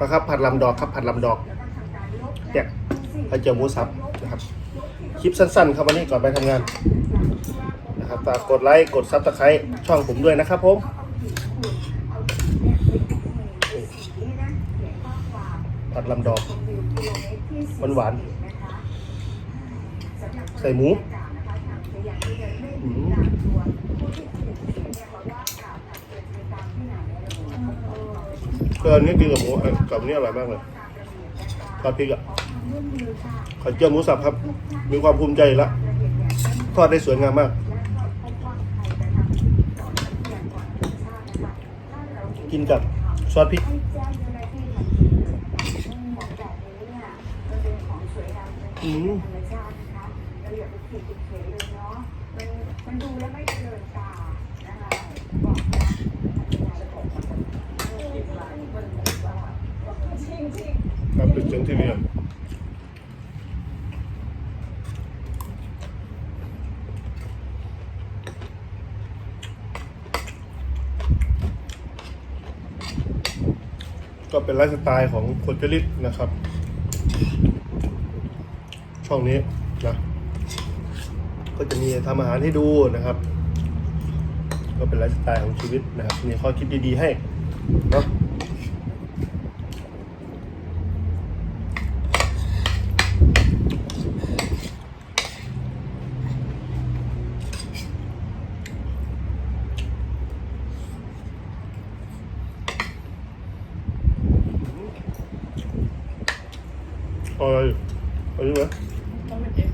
นะครับผัดลำดอกครับผัดลำดอกเนี่ยไข่เจียวหมูสับนะครับ คลิปสั้นๆ ครับวันนี้ก่อนไปทำงานนะครับฝากกดไลค์กดซับสไครต์ช่องผมด้วยนะครับผมผัดลำดอกหวานๆใส่หมู อืมเอออันนี้กินกับหมูเอ่อกับนนี้อร่อยมากเลยทอดพริกอะไข่เจียวหมูสับครับ มีความภูมิใจล้วทอดได้สวยงามมาก กินกับซอสพริกอืม ครับเป็นเสียงทีวีอ่ก็เป็นไลฟ์สไตล์ของคนจริตนะครับ ช่องนี้นะก็จะมีทำอาหารให้ดูนะครับ ก็เป็นไลฟ์สไตล์ของชีวิตนะครับ มีข้อคิดดีๆให้ เนาะเอาอะไรอยู่เอาอยู่ไหม ต้องเป็นเด็ก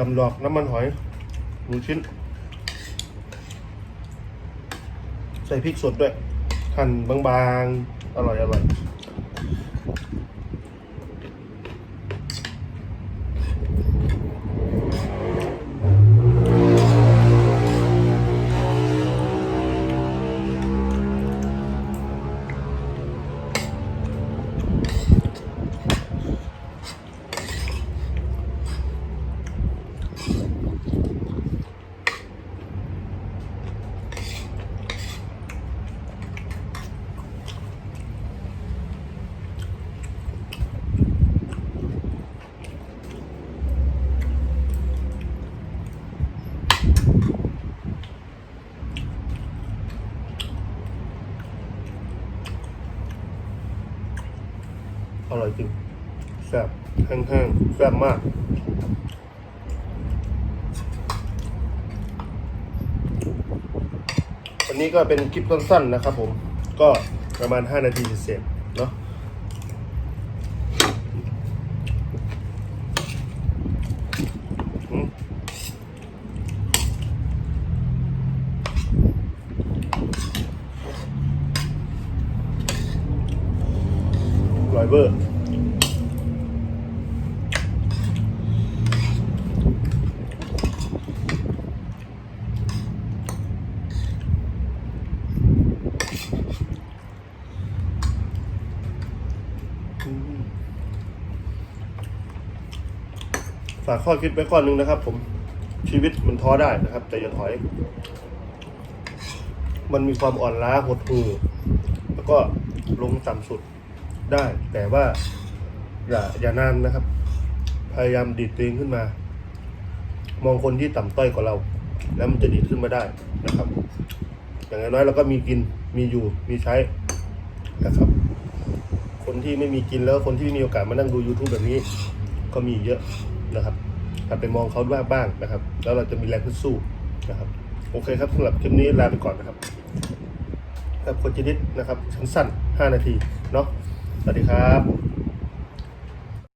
ดำดอกน้ำมันหอยหนึ่ชิ้น ใส่พริกสดด้วยหั่นบางๆ อร่อยอร่อย ร่อยจริงแซ่บแห้งๆแซ่บมากวันนี้ก็เป็นคลิปสั้นๆนะครับ ผม ก็ประมาณ 5 นาทีเสร็จเนาะอืมอร่อยเบอร์ ฝากข้อคิดไว้ข้อหนึ่งนะครับ ผมชีวิตมันท้อได้นะครับ แต่อย่าถอย มันมีความอ่อนล้าหดหู่แล้วก็ลงต่ำสุดได้ แต่ว่าอย่าอย่านานนะครับ พยายามดีดตัวเองขึ้นมา มองคนที่ต่ำต้อยกว่าเรา แล้วมันจะดีดขึ้นมาได้นะครับ อย่างน้อยเราก็มีกิน มีอยู่มีใช้นะครับ คนที่ไม่มีกินแล้วคนที่ไม่มีโอกาสมานั่งดู YouTube แบบนี้ ก็มีเยอะนะครับถัดไปมองเขาด้วยบ้างนะครับ แล้วเราจะมีแรงขึ้นสู้นะครับ โอเคครับสำหรับคลิปนี้ลาไปก่อนนะครับกับคนจินิดนะครับสั้นๆ5นาทีเนาะสวัสดีครับ